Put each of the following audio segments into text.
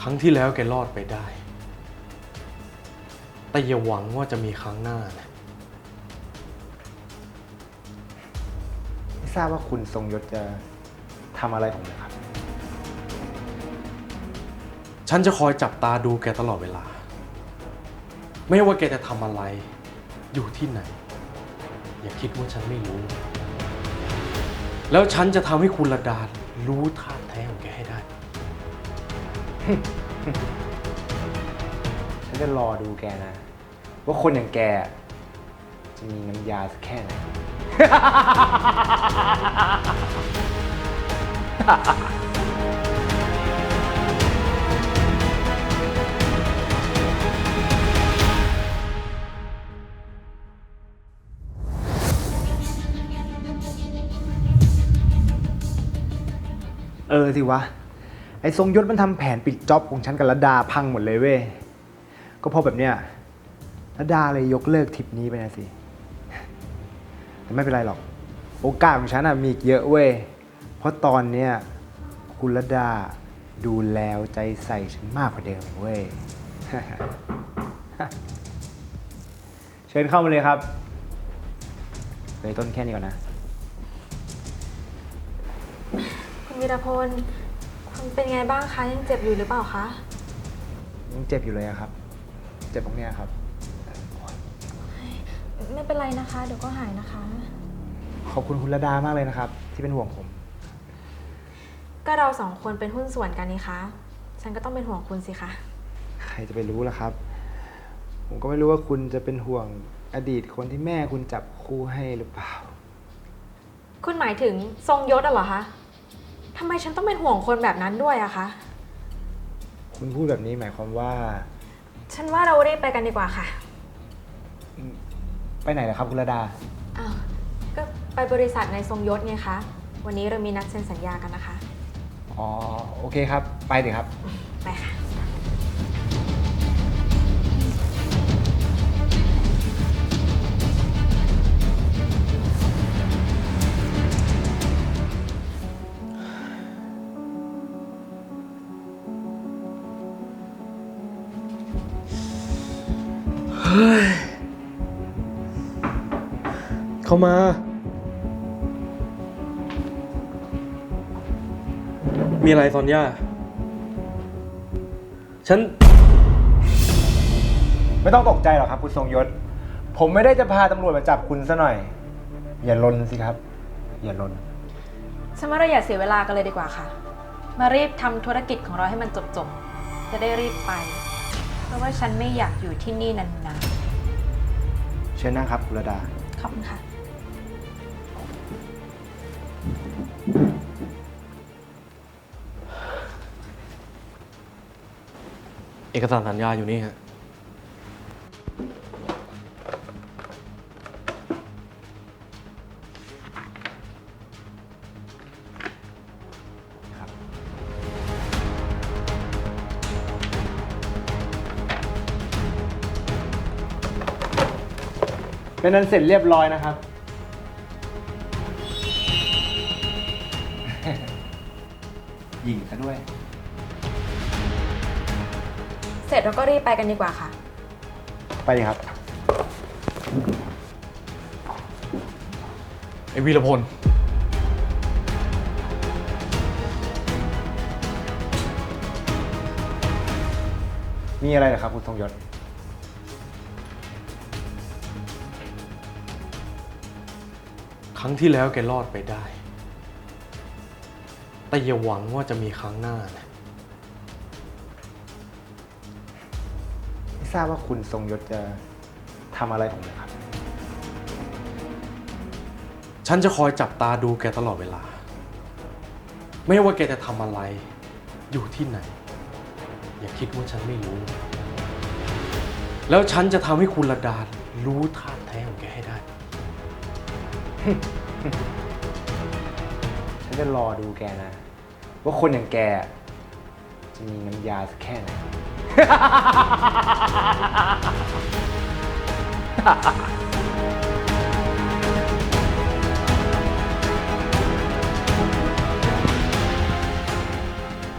ครั้งที่แล้วแกรอดไปได้ แต่อย่าหวังว่าจะมีครั้งหน้านะ ไม่ทราบว่าคุณทรงยศจะทำอะไรผมเหรอครับ ฉันจะคอยจับตาดูแกตลอดเวลา ไม่ว่าแกจะทำอะไร อยู่ที่ไหน อย่าคิดว่าฉันไม่รู้ แล้วฉันจะทำให้คุณระดารู้ท่าแท้ของแกให้ได้ ฉันจะรอดูแกนะ ว่าคนอย่างแก จะมีน้ำยาสักแค่ไหน เออสิวะ ไอ้ทรงยศมันทำแผนปิดจ็อบของฉันกับระดาพังหมดเลยเว้ย ก็เพราะแบบเนี้ยระดาเลยยกเลิกทริปนี้ไปนะสิ แต่ไม่เป็นไรหรอก โอกาสของฉันอะมีเยอะเว้ย เพราะตอนเนี้ยคุณระดาดูแลเอาใจใส่ฉันมากกว่าเดิมเว้ย เชิญเข้ามาเลยครับเลยต้นแค่นี้ก่อนนะ คุณวีรพล เป็นไงบ้างคะ ยังเจ็บอยู่หรือเปล่าคะ ยังเจ็บอยู่เลยอะครับ เจ็บตรงเนี้ยครับ ไม่เป็นไรนะคะ เดี๋ยวก็หายนะคะ ขอบคุณคุณระดามากเลยนะครับ ที่เป็นห่วงผม ก็เราสองคนเป็นหุ้นส่วนกันนี่คะ ฉันก็ต้องเป็นห่วงคุณสิคะ ใครจะไปรู้ล่ะครับ ผมก็ไม่รู้ว่าคุณจะเป็นห่วงอดีตคนที่แม่คุณจับคู่ให้หรือเปล่า คุณหมายถึงทรงยศอะเหรอคะ ทำไมฉันต้องเป็นห่วงคนแบบนั้นด้วยอะคะ คุณพูดแบบนี้หมายความว่าฉันว่าเรารีบไปกันดีกว่าค่ะไปไหนล่ะครับคุณระดา อ้าว ก็ไปบริษัทในทรงยศไงคะ วันนี้เรามีนัดเซ็นสัญญากันนะคะ อ๋อ โอเคครับ ไปเถอะครับ ไปค่ะ เข้ามา มีอะไรซอนย่า ฉัน ไม่ต้องตกใจหรอกครับคุณทรงยศ ผมไม่ได้จะพาตำรวจมาจับคุณซะหน่อย อย่าลนสิครับ อย่าลน ฉันว่าเราอย่าเสียเวลากันเลยดีกว่าค่ะ มารีบทำธุรกิจของเราให้มันจบๆ จะได้รีบไป เพราะว่าฉันไม่อยากอยู่ที่นี่นานเชิญนั่งครับคุณระดา ๆ ขอบคุณค่ะ เอกสารสัญญาอยู่นี่ฮะ เป็นนั้นเสร็จเรียบร้อยนะครับ หญิงซะด้วย เสร็จเราก็รีบไปกันดีกว่าค่ะ ไปดิครับ ไอ้วีรพล มีอะไรเหรอครับคุณทรงยศ ครั้งที่แล้วแกรอดไปได้ แต่อย่าหวังว่าจะมีครั้งหน้านะ ไม่ทราบว่าคุณทรงยศจะทำอะไรผมเหรอครับ ฉันจะคอยจับตาดูแกตลอดเวลา ไม่ว่าแกจะทำอะไร อยู่ที่ไหน อย่าคิดว่าฉันไม่รู้ แล้วฉันจะทำให้คุณระดารู้ท่า ฉันจะรอดูแกนะ ว่าคนอย่างแก จะมีน้ำยาสักแค่ไหน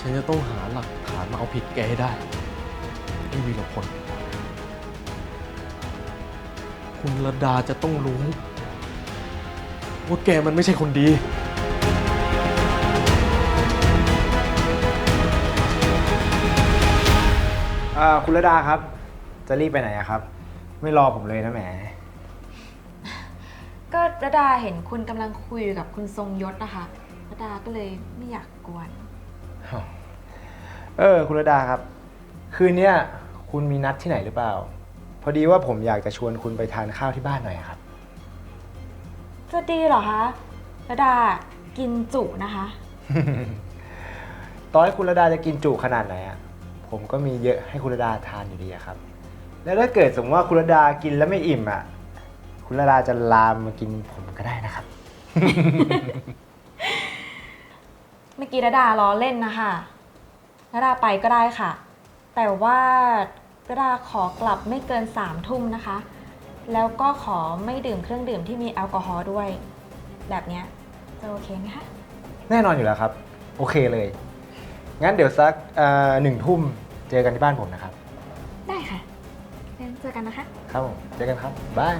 ฉันจะต้องหาหลักฐานมาเอาผิดแกให้ได้ไอ้วีรพล คุณระดาจะต้องรู้ ว่าแกมันไม่ใช่คนดี อ่าคุณระดาครับ จะรีบไปไหนอะครับ ไม่รอผมเลยนะแหม ก็ระดาเห็นคุณกำลังคุยอยู่กับคุณทรงยศนะคะระดาก็เลยไม่อยากกวน เออ คุณระดาครับ คืนเนี้ยคุณมีนัดที่ไหนหรือเปล่า พอดีว่าผมอยากจะชวนคุณไปทานข้าวที่บ้านหน่อยอะครับ จะดีเหรอคะระดากินจุนะคะตอนให้คุณระดาจะกินจุขนาดไหนอะผมก็มีเยอะให้คุณระดาทานอยู่ดีอะครับ แล้วถ้าเกิดสมมติว่าคุณระดากินแล้วไม่อิ่มอะคุณระดาจะลามมากินผมก็ได้นะครับ เมื่อกี้ระดาล้อเล่นนะคะระดาไปก็ได้ค่ะ แต่ว่าระดาขอกลับไม่เกินสามทุ่มนะคะ แล้วก็ขอไม่ดื่มเครื่องดื่มที่มีแอลกอฮอล์ด้วย แบบเนี้ยจะโอเคไหมคะ แน่นอนอยู่แล้วครับ โอเคเลย งั้นเดี๋ยวสักเอ่อหนึ่งทุ่มเจอกันที่บ้านผมนะครับ ได้ค่ะงั้นเจอกันนะคะ ครับผม เจอกันครับบาย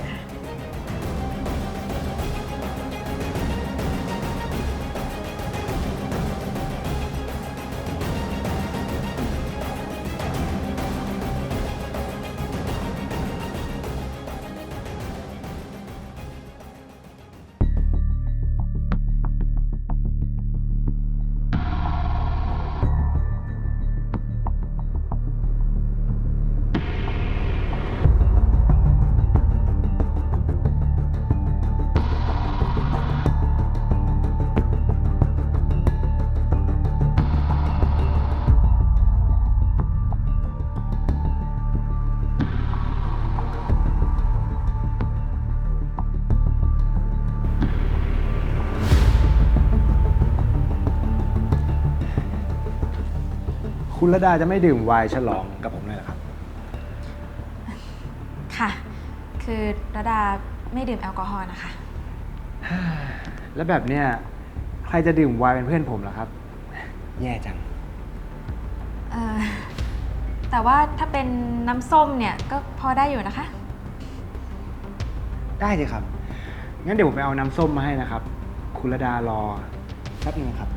คุณระดาจะไม่ดื่มไวน์ฉลองกับผมเลยเหรอครับ ค่ะ คือระดาไม่ดื่มแอลกอฮอล์นะคะ แล้วแบบเนี้ยใครจะดื่มไวน์เป็นเพื่อนผมเหรอครับ แย่จัง เอ่อ แต่ว่าถ้าเป็นน้ำส้มเนี่ยก็พอได้อยู่นะคะ ได้เลยครับ งั้นเดี๋ยวผมไปเอาน้ำส้มมาให้นะครับ คุณระดารอแป๊บนึงครับ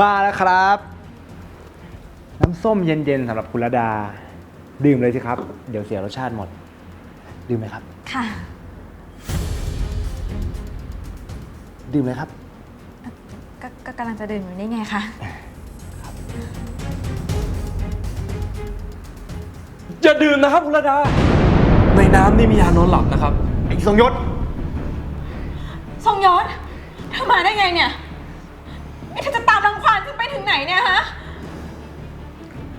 มาแล้วครับ น้ำส้มเย็นๆสำหรับคุณระดา ดื่มเลยสิครับ เดี๋ยวเสียรสชาติหมด ดื่มเลยครับ ค่ะ ดื่มเลยครับ ก็ก็กำลังจะดื่มอยู่นี่ไงคะอย่าดื่มนะครับคุณระดา ในน้ำนี่มียานอนหลับนะครับ ไอ้ทรงยศ ทรงยศเธอมาได้ไงเนี่ย ถึงไหนเนี่ยฮะ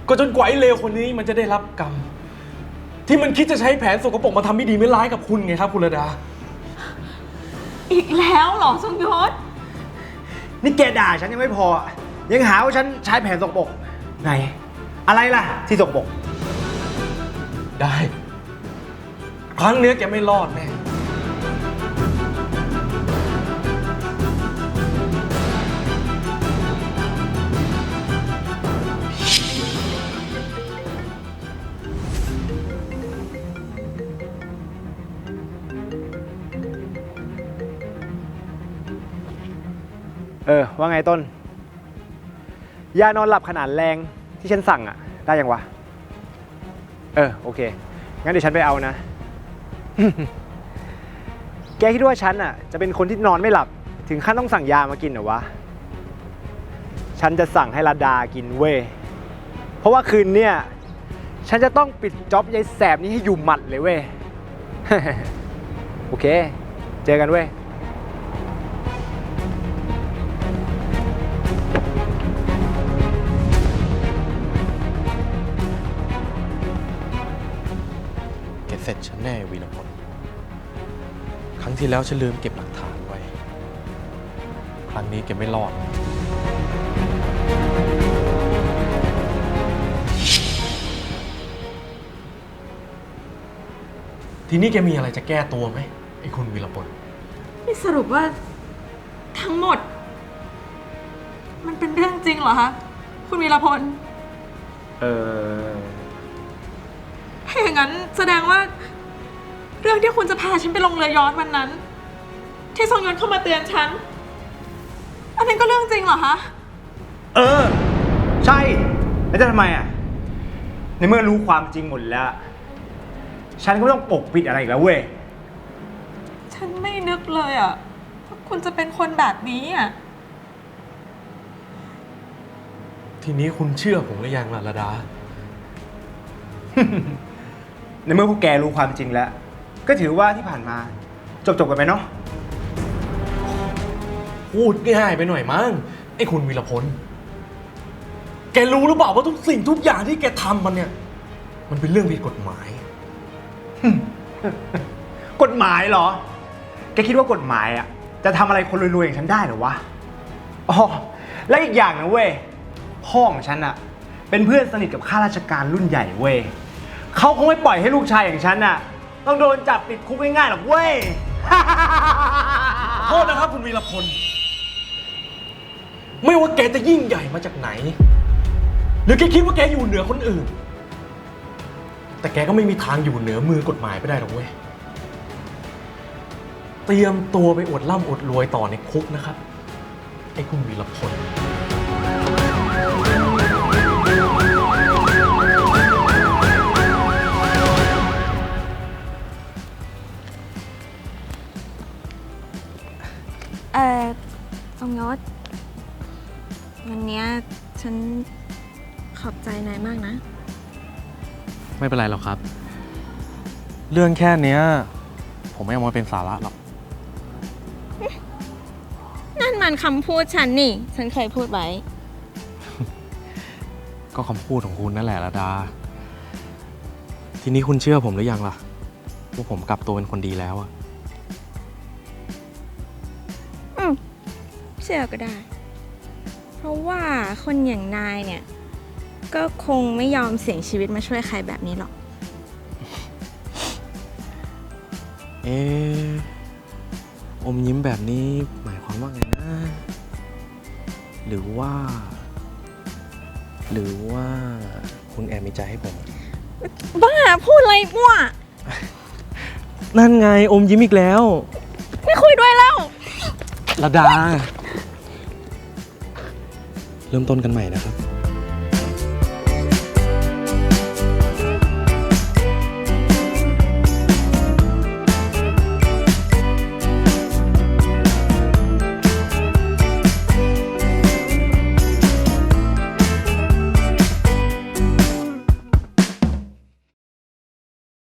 ก็จนกว่าไอ้เลวคนนี้มันจะได้รับกรรม ที่มันคิดจะใช้แผนสกปรกมาทำไม่ดีไม่ร้ายกับคุณไงครับ คุณระดา อีกแล้วเหรอทรงยศ นี่แกด่าฉันยังไม่พอ ยังหาว่าฉันใช้แผนสกปรกไหน อะไรล่ะ ที่สกปรกได้ ครั้งเนี้ยแกไม่รอดแน่ เออ ว่าไงต้น ยานอนหลับขนาดแรงที่ฉันสั่งอะได้ยังวะ เออ โอเค งั้นเดี๋ยวฉันไปเอานะ แกคิดว่าฉันอะจะเป็นคนที่นอนไม่หลับ ถึงขั้นต้องสั่งยามากินเหรอวะ ฉันจะสั่งให้ระดากินเว้ย เพราะว่าคืนเนี่ย ฉันจะต้องปิดจ็อบยายแสบนี้ให้อยู่หมัดเลยเว้ย โอเค เจอกันเว้ย รั้งที่แล้วฉันลืมเก็บหลักฐานไว้ ครั้งนี้แกไม่รอด ทีนี้แกมีอะไรจะแก้ตัวไหมไอ้คุณวีรพลนี่สรุปว่าทั้งหมด มันเป็นเรื่องจริงเหรอคะ คุณวีรพล เออถ้าอย่างนั้นแสดงว่า เรื่องที่คุณจะพาฉันไปลงเรือย้อนวันนั้น ที่ทรงยศเข้ามาเตือนฉัน อันนั้นก็เรื่องจริงเหรอคะ เออ ใช่ แล้วจะทำไมอะ ในเมื่อรู้ความจริงหมดแล้ว ฉันก็ไม่ต้องปกปิดอะไรอีกแล้วเว้ย ฉันไม่นึกเลยอะว่าคุณจะเป็นคนแบบนี้อะ ทีนี้คุณเชื่อผมหรือยังล่ะระดา ในเมื่อพวกแกรู้ความจริงแล้ว ก็ถือว่าที่ผ่านมา จบจบๆกันไปเนาะ พูดง่ายไปหน่อยมั้งไอ้คุณวีรพล แกรู้หรือเปล่าว่าทุกสิ่งทุกอย่างที่แกทำมันเนี่ย มันเป็นเรื่องผิดกฎหมาย กฎหมายเหรอ แกคิดว่ากฎหมายอะจะทำอะไรคนรวยๆอย่างฉันได้เหรอวะ อ๋อ และอีกอย่างนะเว้ย พ่อของฉันอะเป็นเพื่อนสนิทกับข้าราชการรุ่นใหญ่เว้ยเขาคงไม่ปล่อยให้ลูกชายอย่างฉันอะ ต้องโดนจับติดคุกง่ายๆหรอกเว้ย โทษนะครับคุณวีรพล ไม่ว่าแกจะยิ่งใหญ่มาจากไหน หรือแกคิดว่าแกอยู่เหนือคนอื่น แต่แกก็ไม่มีทางอยู่เหนือมือกฎหมายไปได้หรอกเว้ย เตรียมตัวไปอวดร่ำอวดรวยต่อในคุกนะครับ ไอ้คุณวีรพล เนี้ยฉันขอบใจนายมากนะ ไม่เป็นไรหรอกครับ เรื่องแค่เนี้ย ผมไม่เอามาเป็นสาระหรอก นั่นมันคำพูดฉันนี่ ฉันเคยพูดไว้ ก็คำพูดของคุณนั่นแหละระดา ทีนี้คุณเชื่อผมหรือยังล่ะว่าผมกลับตัวเป็นคนดีแล้วอะ อืมเชื่อก็ได้ เพราะว่าคนอย่างนายเนี่ย ก็คงไม่ยอมเสี่ยงชีวิตมาช่วยใครแบบนี้หรอก เอะอมยิ้มแบบนี้หมายความว่าไงนะ หรือว่า หรือว่าคุณแอบมีใจให้ผม บ้าพูดอะไรมั่วนั่นไงอมยิ้มอีกแล้ว ไม่คุยด้วยแล้วระดา เริ่มต้นกันใหม่นะครับ